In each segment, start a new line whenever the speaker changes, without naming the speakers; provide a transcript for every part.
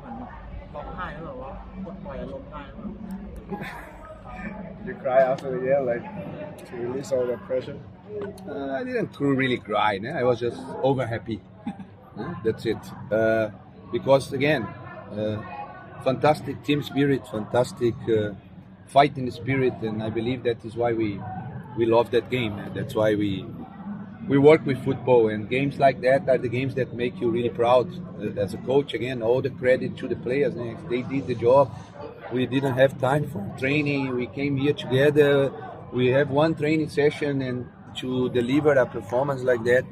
จะมีเหมือนร้องไห้แล้วแบบว่าปลดปล่อยอารมณ์ได้หรือเปล่า
You cry after the game, like to release all the pressure.
Uh, I didn't tru- really cry. No? I was just over happy. Huh? That's it. Uh, because again, uh, fantastic team spirit, fantastic uh, fighting spirit, and I believe that is why we we love that game. And that's why we we work with football. And games like that are the games that make you really proud uh, as a coach. Again, all the credit to the players. eh? They did the job. We didn't have time for training. We came here together. We have one training session, and to deliver a performance like that,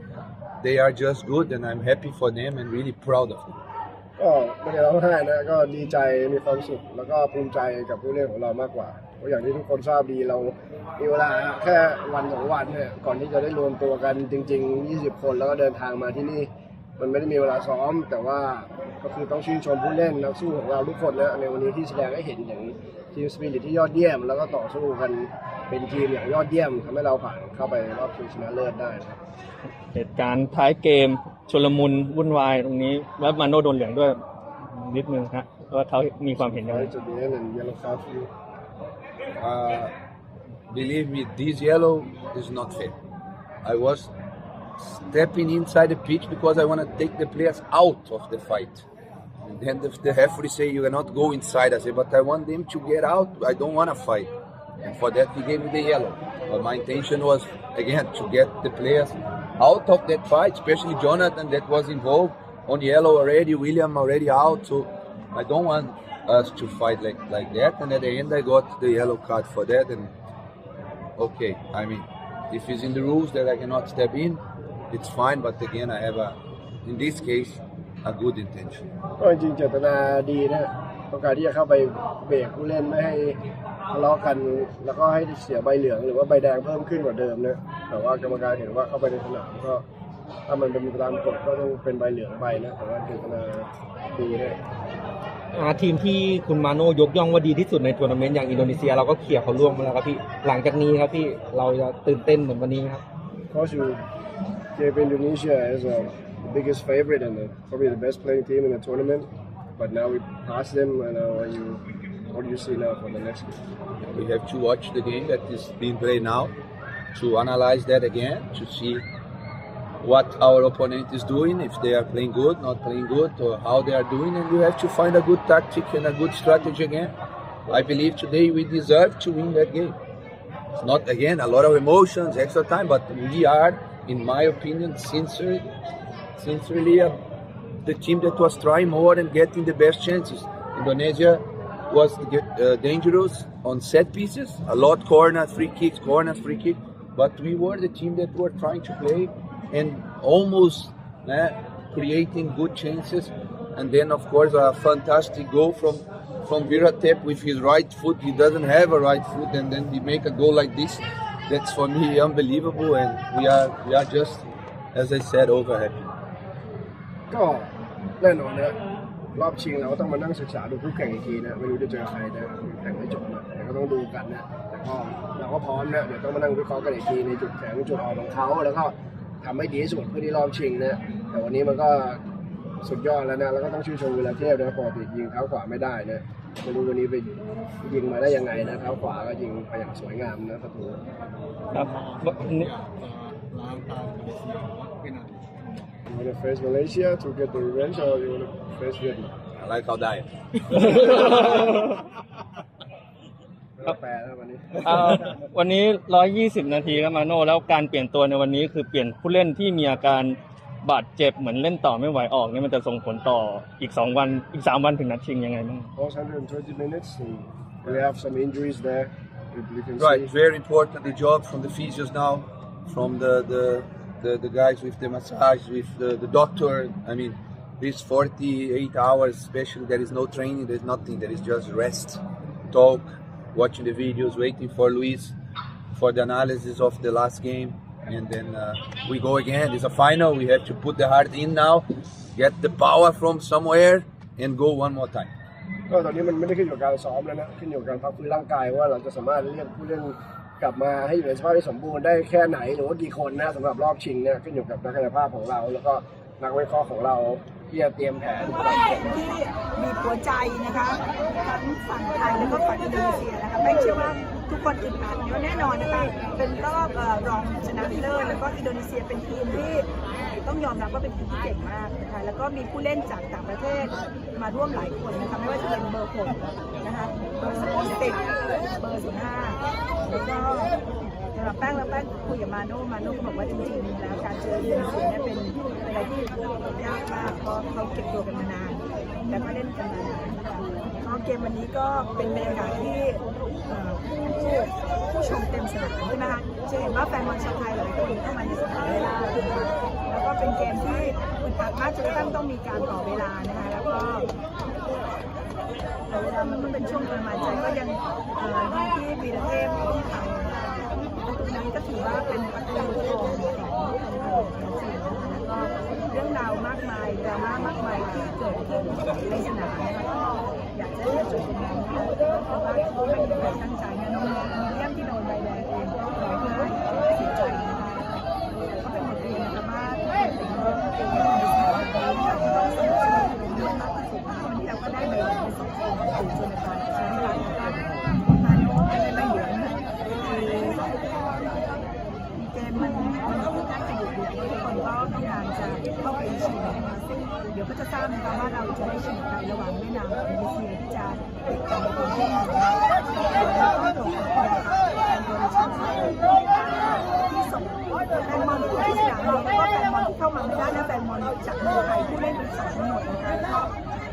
they are just good, and I'm happy for them and really proud of them.
ก็ไม่ได้ร้องไห้นะ ก็ดีใจมีความสุข แล้วก็ภูมิใจกับผู้เล่นของเรามากกว่า เพราะอย่างที่ทุกคนทราบดีเรามีเวลาแค่วันสองวันเนี่ยก่อนที่จะได้รวมตัวกันจริง ๆ 20 คนแล้วก็เดินทางมาที่นี่ มันไม่ได้มีเวลาซ้อม แต่ว่าก็คือต้องชื่นชมผู้เล่นนักสู้ของเราทุกคนนะในวันนี้ที่แสดงให้เห็นอย่างทีมสปิริตที่ยอดเยี่ยม แล้วก็ต่อสู้กันเป็นทีมอย่างยอดเยี่ยมทำให้เราผ่านเข้าไปรอบชิงชนะเลิศได้นะครับ
เหตุการณ์ท้ายเกมชลมุนวุ่นวายตรงนี้แล้วมาโนโดนเหลืองด้วยนิดนึงฮะว่าเขามีความเห็นยังไง
Right to the end and yellow card for you.
Uh, believe me, this yellow is not fair. I was stepping inside the pitch because I want to take the players out of the fight. And then the, the referee say you cannot go inside. I say, but I want them to get out. I don't want to fight. And for that, he gave me the yellow. But my intention was again to get the players out of that fight, especially Jonathan that was involved on yellow already, William already out. So I don't want us to fight like like that. And at the end, I got the yellow card for that. And okay, I mean, if it's in the rules that I cannot step in, it's fine. But again, I have a, in this case, a good intention.
ก็จริงเจตนาดีนะต้องการที่จะเข้าไปเบรกผู้เล่นไม่ให้ทะเลาะกันแล้วก็ให้เสียใบเหลืองหรือว่าใบแดงเพิ่มขึ้นกว่าเดิมนะแต่ว่ากรรมการเห็นว่าเข้าไปในสนามก็ ถ้ามันเป็นไปตามกฎก็ต้องเป็นใบเหลืองไปนะแต่ว่าเจตนาดีนะ
อ่าทีมที่คุณมาโนยกย่องว่าดีที่สุดในทัวร์นาเมนต์อย่างอินโดนีเซียเราก็เคลียร์เขาล่วงมาแล้วครับพี่หลังจากนี้ครับพี่เราจะตื่นเต้นเหมือนวันนี้ไหมครับ
Because you gave Indonesia as a, the biggest favorite and the, probably the best playing team in the tournament, but now we passed them. And now you, what do you see now for the next game?
We have to watch the game that is being played now to analyze that again to see what our opponent is doing, if they are playing good, not playing good, or how they are doing, and we have to find a good tactic and a good strategy again. I believe today we deserve to win that game. It's not again a lot of emotions, extra time, but we are, in my opinion, sincerely, sincerely uh, the team that was trying more and getting the best chances. Indonesia was uh, dangerous on set pieces, a lot corner, free kicks, corner, free kick, but we were the team that were trying to play and almost eh, creating good chances. And then, of course, a fantastic goal from from Viratep with his right foot. He doesn't have a right foot, and then he make a goal like this. That's for me unbelievable, and we are we are just, as I said, over happy.
ก็แน่นอนนะรอบชิงเราก็ต้องมานั่งศึกษาดูคู่แข่งอีกทีนะไม่รู้จะเจอใครนะแข่งไม่จบนะแต่ก็ต้องดูกันนะแต่ก็เราก็พร้อมนะเดี๋ยวต้องมานั่งวิเคราะห์กันอีกทีในจุดแข็งจุดอ่อนของเขาแล้วก็ ทำให้ดีที่สุดเพื่อที่รอบชิงนะแต่วันนี้มันก็สุดยอดแล้วนะแล้วก็ต้องชื่นชมเวลาเทพนะปกติยิงเท้าขวาไม่ได้นะไม่รู้วันนี้ไปยิงมาได้ยังไงนะเท้าขวาก็ยิงไปอย่างสวยงามนะประตู
ครับวันนี้
You want to face Malaysia to get the revenge or you want to face Vietnam?
I like how that.
แปลแล้ววันนี้
อ่าวันนี้ 120 นาทีครับมาโนแล้วการเปลี่ยนตัวในวันนี้คือเปลี่ยนผู้เล่นที่มีอาการบาดเจ็บเหมือนเล่นต่อไม่ไหวออกเนี่ยมันจะส่งผลต่ออีก 2 วันอีก 3 วันถึงนัดชิงยังไงบ้าง
Almost 120 minutes and we have some injuries there. If you can
Right,
see.
very important the job from the physios now, from the the, the, the guys with the massage, with the, the doctor. I mean, this 48 hours, especially there is no training, there's nothing, there is just rest, talk, watching the videos, waiting for Luis for the analysis of the last game, and then uh, we go again. It's a final. We have to put the heart in now, get the power from somewhere, and go one more time.
ก็ตอนนี้มันไม่ได้ขึ้นอยู่กับการซ้อมแล้วนะ ขึ้นอยู่กับการพักฟื้นร่างกายว่าเราจะสามารถเรียกผู้เล่นกลับมาให้อยู่ในสภาพที่สมบูรณ์ได้แค่ไหนหรือว่ากี่คนนะสำหรับรอบชิงเนี่ยขึ้นอยู่กับนักกายภาพของเรา แล้วก็ นักวิเคราะห์ของเราที่จะเตรียมแผนที่มี
หัวใจนะคะทั้งฝั่งไทยแล้วก็ฝั่งอินโดนีเซียนะคะไม่เชื่อว่าทุกคนอึดอัดเดี๋ยแน่นอนนะคะเป็นรอบรองชนะเลิศแล้วก็อินโดนีเซียเป็นทีมที่ต้องยอมรับว่าเป็นทีมที่เก่งมากนะคะแล้วก็มีผู้เล่นจากต่างประเทศมาร่วมหลายคนนะคะไม่ว่าจะเป็นเบอร์หกนะคะเบอร์สิบเบอร์สิบห้าแล้วก็ สำหรับแป้งแล้วแป้งคุยกับมาโน่มาโน่ก็บอกว่าจริงๆแล้วการเจออินโดนีเซียเนี่ยเป็นอะไรที่ยากมากเพราะเขาเก็บตัวกันมานานแล้วก็เล่นกันมานานก็เกมวันนี้ก็เป็นบรรยากาศที่ผู้ผู้ชมเต็มสนามใช่ไหมคะจะเห็นว่าแฟนบอลชาวไทยหลายคนเข้ามาในสนามเวลาแล้วก็เป็นเกมที่อึดอัดมากจนกระทั่งต้องมีการต่อเวลานะคะแล้วก็แต่เวลามันก็เป็นช่วงประมาณใจก็ยังดีที่วีรเทพต้องทำะตูนี้ก็ถือว่าเป็นประตูทองของของทีมนะคะแล้วก็เรื่องราวมากมายดราม่ามากมายที่เกิดขึ้นในสนามนะคะก็อยากจะให้จบตรงนั้นนะคะเพราะว่าเขาไม่ได้ตั้งใจ เข้าไปชิงนะคะซึ่งเดี๋ยวก็จะทราบนะคะว่าเราจะได้ชิงใครระหว่างเวียดนามกับอินโดนีเซียที่จะติดกันในคนที่หนึ่งแล้วก็ตรงกับคนการาที่ส่งแฟนบอลที่สนามแล้วก็แฟนบอลที่เข้ามาไม่ได้และแฟนบอลจากเมืองไทยผู้เล่นบริษัททั้งหมดนะคะก็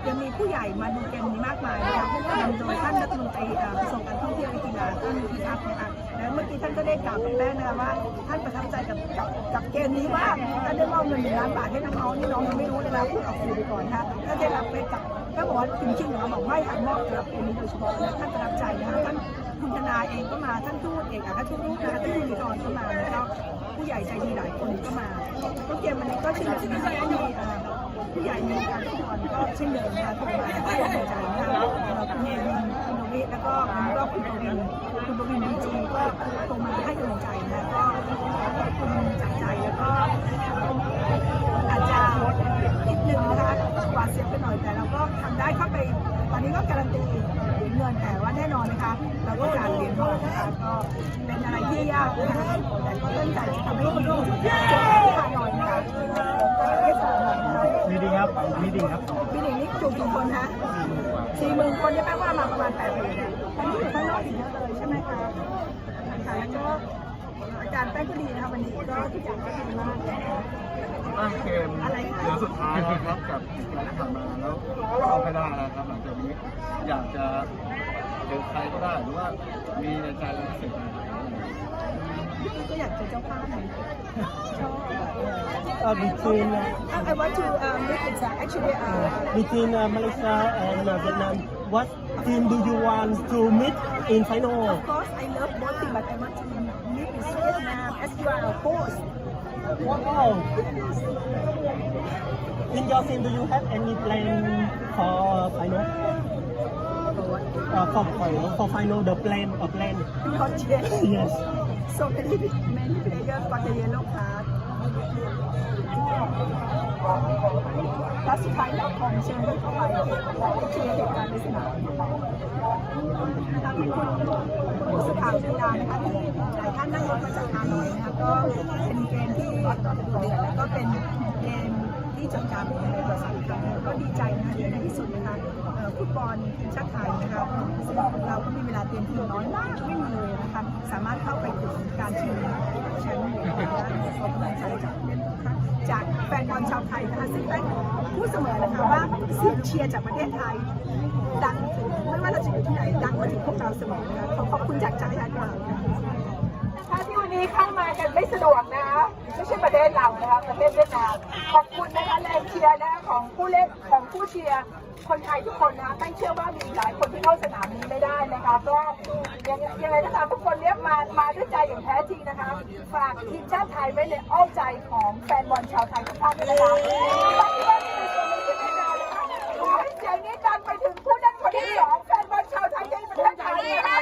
ยังมีผู้ใหญ่มาดูเกมนี้มากมายนะคะผู้นำโดยท่านรัฐมนตรีกระทรวงการท่องเที่ยวและกีฬาท่านพิทักษ์นะคะ แล้วเมื่อกี้ท่านก็ได้กล่าวกับแป้งนะคะว่า ท่านประทับใจกับกับกับเกมนี้มากท่านได้มอบเงินหนึ่งล้านบาทให้น้องๆนี่น้องยังไม่รู้เลยนะพูดออกสื่อไปก่อนนะคะท่านได้รับไปกับก็บอกว่าจริงเราบอกไม่ค่ะมอบสำหรับเกมนี้โดยเฉพาะนะท่านประทับใจนะคะท่านคุณธนาเองก็มาท่านทูตเอกอัครทูตนะคะท่านยูนิคอนก็มาแล้วผู้ใหญ่ใจดีหลายคนก็มาก็เกมวันนี้ก็เช่นเดียวกันก็มีเอ่อ ผู้ใหญ่ในการฟุตบอลก็เช่นเดิมนะคะโทรมาให้กำลังใจนะคะเอ่อคุณเนวินคุณโนวิแล้วก็วันนี้ก็คุณปวินคุณปวินดีจีก็โทรมาให้กำลังใจนะก็ขอบคุณจากใจแล้วก็อาจจะนิดนึงนะคะหวาดเสียวไปหน่อยแต่เราก็ทำได้เข้าไปตอนนี้ก็การันตีเหรียญเงินแต่ว่าแน่นอนนะคะเราก็การเหรียญทองนะคะก็เป็นอะไรที่ยากนะคะแต่ก็ตั้งใจจะทำให้ดีที่สุดจนที่ผ่านหน่อยนะคะให้สำหรับนะคะ
มีดี ครับมีดีครับ
พี่หนิงนี่จุกี่คนคะสี่หมื่นคนเนี่ยแปลว่ามาประมาณแปดหมื่นเนี่ยตอนนี้อยู่ข้างนอกอีกเยอะเลยใช่ไหมคะค่ะแล้วก็อาการย์แป้งก็ดีนะคะวันนี้ก็ทุกอย่างก็ดีมากนะคะ
อะเกมเหลือสุดท้ายแล้วครับกับการที่ผ่านมาแล้วเอาไปได้แล้วครับหลังจากนี้อยากจะเจอใครก็ได้หรือว่ามีในใจเป็นพิเศษไหม
ก็อยากเจอเจ้าภาพหน่อยชอบ
uh, between uh,
I want to um, make it uh, actually uh,
between uh, Malaysia and uh, Vietnam. What team do you want to meet in final?
of course I love both team but I want to meet with Vietnam as you are a host
Wow. In your team, do you have any plan for final? Uh, for, for, for final, the plan, a plan?
not yet
Yes.
so many many players got the yellow card และสุดท้ายเราของเชิญเข้าไปเคลียร์เหตุการณ์ในสนามทางให้คุณคุณผู้สื่อข่าวกีฬานะคะที่หลายท่านนั่งรถมาจากฮานอยนะคะก็เป็นเกมที่ดุเดือดแล้วก็เป็นเกม ที่จดจำในประวัติศาสตร์ครั้งหนึ่งก็ดีใจนะคะที่ในที่สุดนะคะฟุตบอลทีมชาติไทยนะคะซึ่งเราก็มีเวลาเตรียมทีมน้อยมากไม่มีเลยนะคะสามารถเข้าไปถึงการชิงแชมป์ได้ขอบกำลังใจจากเล่นนะคะจากแฟนบอลชาวไทยนะคะซึ่งได้พูดเสมอนะคะว่าเสียงเชียร์จากประเทศไทยดังถึงไม่ว่าเราจะอยู่ที่ไหนดังมาถึงพวกเราเสมอนะคะขอขอบคุณจากใจค่ะ
ถ้าที่วันนี้เข้ามากันไม่สะดวกนะคะไม่ใช่ประเทศเรานะคะประเทศเวียดนามขอบคุณนะคะแรงเชียร์นะของผู้เล่นของผู้เชียร์คนไทยทุกคนนะคะตั้งเชื่อว่ามีหลายคนที่เข้าสนามนี้ไม่ได้นะคะก็ยังยังไงก็ตามทุกคนเนี้ยมามาด้วยใจอย่างแท้จริงนะคะฝากทีมชาติไทยไว้ในอ้อมใจของแฟนบอลชาวไทยทุกท่านด้วยนะคะปัจจุบันเป็นส่วนหนึ่งที่แน่นอนนะคะขอให้เสียงนี้ดังไปถึงผู้เล่นคนที่สองแฟนบอลชาวไทยในประเทศไทยนะคะ